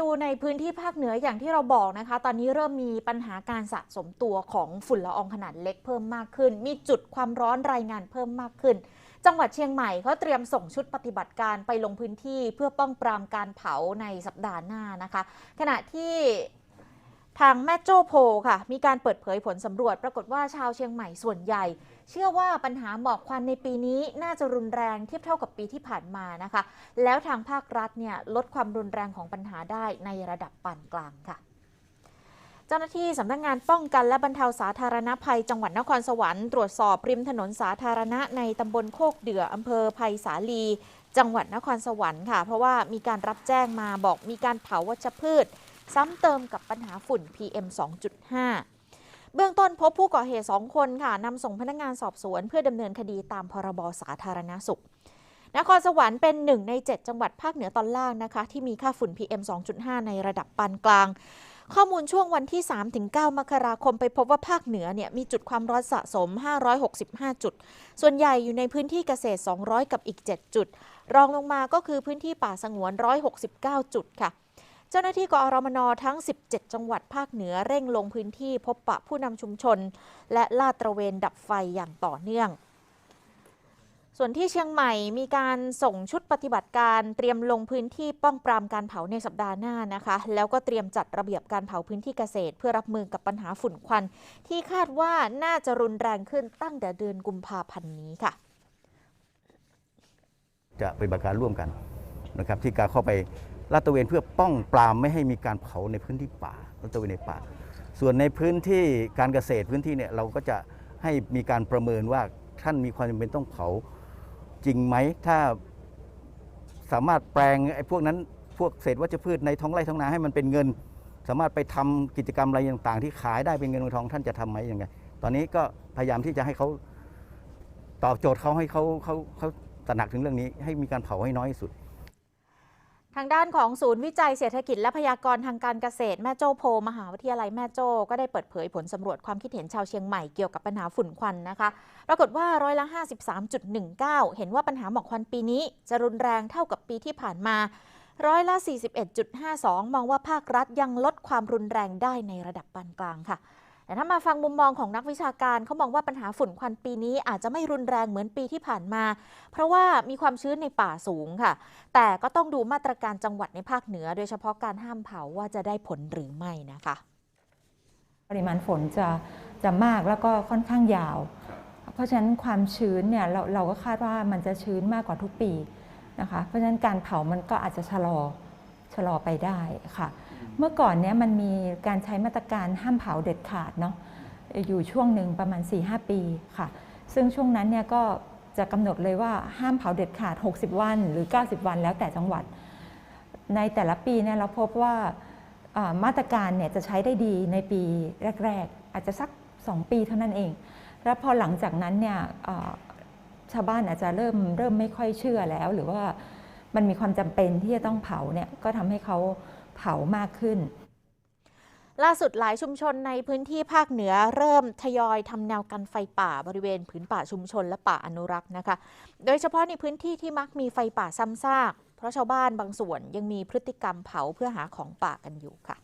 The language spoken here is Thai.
ดูในพื้นที่ภาคเหนืออย่างที่เราบอกนะคะ ตอนนี้เริ่มมีปัญหาการสะสมตัวของฝุ่นละอองขนาดเล็กเพิ่มมากขึ้น มีจุดความร้อนรายงานเพิ่มมากขึ้น จังหวัดเชียงใหม่เขาเตรียมส่งชุดปฏิบัติการไปลงพื้นที่เพื่อป้องปรามการเผาในสัปดาห์หน้านะคะ ขณะที่ ทางแม่โจ้โพค่ะ มีการเปิดเผยผลสำรวจ ปรากฏว่าชาวเชียงใหม่ส่วนใหญ่ เชื่อว่าปัญหาหมอกควันในปีนี้น่าจะรุนแรงเทียบเท่ากับปีที่ผ่านมานะคะ แล้วทางภาครัฐเนี่ยลดความรุนแรงของปัญหาได้ในระดับปานกลางค่ะเจ้าหน้าที่สำนักงานป้องกันและบรรเทาสาธารณภัยจังหวัดนครสวรรค์ตรวจสอบริมถนนสาธารณะในตำบลโคกเดืออำเภอภัยสาลี จังหวัดนครสวรรค์ค่ะ เพราะว่ามีการรับแจ้งมาบอกมีการเผาวัชพืช ซ้ำเติมกับปัญหาฝุ่น PM 2.5 เบื้องต้นพบผู้ก่อเหตุ 2 คนค่ะนำส่งพนักงานสอบสวน เพื่อดำเนินคดีตามพรบสาธารณสุข นครสวรรค์เป็นหนึ่งใน 7 จังหวัดภาคเหนือตอนล่างนะคะ ที่มีค่าฝุ่น PM 2.5 ในระดับปานกลางข้อมูลช่วงวันที่ 3-9 มกราคมไปพบว่าภาคเหนือเนี่ยมีจุดความร้อนสะสม 565 จุด ส่วนใหญ่อยู่ในพื้นที่เกษตร 200 กับอีก 7 จุด รองลงมาก็คือพื้นที่ป่าสงวน 169 จุดค่ะ จ้าหน้าที่กอรมนทั้ง 17 จังหวัดภาคเหนือเร่งลงพื้นที่พบปะผู้นำชุมชน และลาดตระเวนดับไฟอย่างต่อเนื่อง ส่วนที่เชียงใหม่มีการส่งชุดปฏิบัติการเตรียมลงพื้นที่ป้องปรามการเผาในสัปดาห์หน้านะคะ แล้วก็เตรียมจัดระเบียบการเผาพื้นที่เกษตร เพื่อรับมือกับปัญหาฝุ่นควัน ที่คาดว่าน่าจะรุนแรงขึ้นตั้งแต่เดือนกุมภาพันธ์นี้ค่ะ จะปฏิบัติการร่วมกันนะครับที่การเข้าไป ลาดตระเวนเพื่อป้องปรามไม่ให้มีการเผาในพื้นที่ป่าลาดตระเวนในป่า ส่วนในพื้นที่การเกษตรพื้นที่เนี่ยเราก็จะให้มีการประเมินว่าท่านมีความจำเป็นต้องเผาจริงไหมถ้าสามารถแปลงไอ้พวกนั้นพวกเศษวัชพืชในท้องไร่ท้องนาให้มันเป็นเงิน สามารถไปทำกิจกรรมอะไรต่าง ๆ ที่ขายได้เป็นเงินเป็นทองท่านจะทำไหมยังไงตอนนี้ก็พยายามที่จะให้เขาตอบโจทย์เขาให้เขาเขาเขาตระหนักถึงเรื่องนี้ ให้มีการเผาให้น้อยที่สุด ทางด้านของศูนย์วิจัยเศรษฐกิจและพยากรณ์ทางการเกษตรแม่โจ้โพมหาวิทยาลัยแม่โจ้ก็ได้เปิดเผยผลสำรวจความคิดเห็นชาวเชียงใหม่เกี่ยวกับปัญหาฝุ่นควันนะคะ ปรากฏว่าร้อยละ 53.19 เห็นว่าปัญหาหมอกควันปีนี้ จะรุนแรงเท่ากับปีที่ผ่านมาร้อยละ 41.52 มองว่าภาครัฐยังลดความรุนแรงได้ในระดับปานกลางค่ะ แต่ถ้ามาฟังมุมมองของนักวิชาการเขามองว่าปัญหาฝุ่นควันปีนี้อาจจะไม่รุนแรงเหมือนปีที่ผ่านมา เพราะว่ามีความชื้นในป่าสูงค่ะ แต่ก็ต้องดูมาตรการจังหวัดในภาคเหนือ โดยเฉพาะการห้ามเผาว่าจะได้ผลหรือไม่นะคะ ปริมาณฝนจะจะมากแล้วก็ค่อนข้างยาว เพราะฉะนั้นความชื้นเนี่ยเราเราก็คาดว่ามันจะชื้นมากกว่าทุกปีนะคะ เพราะฉะนั้นการเผามันก็อาจจะชะลอ ชะลอไปได้ค่ะ เมื่อก่อนเนี้ยมันมีการใช้มาตรการห้ามเผาเด็ดขาดเนาะอยู่ช่วงหนึ่งประมาณ 4-5 ปีค่ะ ซึ่งช่วงนั้นเนี่ยก็จะกำหนดเลยว่าห้ามเผาเด็ดขาด 60 วันหรือ 90 วันแล้วแต่จังหวัด ในแต่ละปีเนี่ยเราพบว่าอ่ามาตรการเนี่ยจะใช้ได้ดีในปีแรก ๆ อาจจะสัก 2 ปีเท่านั้นเอง แล้วพอหลังจากนั้นเนี่ยอ่าชาวบ้านอาจจะเริ่มเริ่มไม่ค่อยเชื่อแล้ว หรือว่า มันมีความจำเป็นที่จะต้องเผาเนี่ยก็ทำให้เขาเผามากขึ้น ล่าสุดหลายชุมชนในพื้นที่ภาคเหนือเริ่มทยอยทำแนวกันไฟป่าบริเวณผืนป่าชุมชนและป่าอนุรักษ์นะคะ โดยเฉพาะในพื้นที่ที่มักมีไฟป่าซ้ำซาก เพราะชาวบ้านบางส่วนยังมีพฤติกรรมเผาเพื่อหาของป่ากันอยู่ค่ะ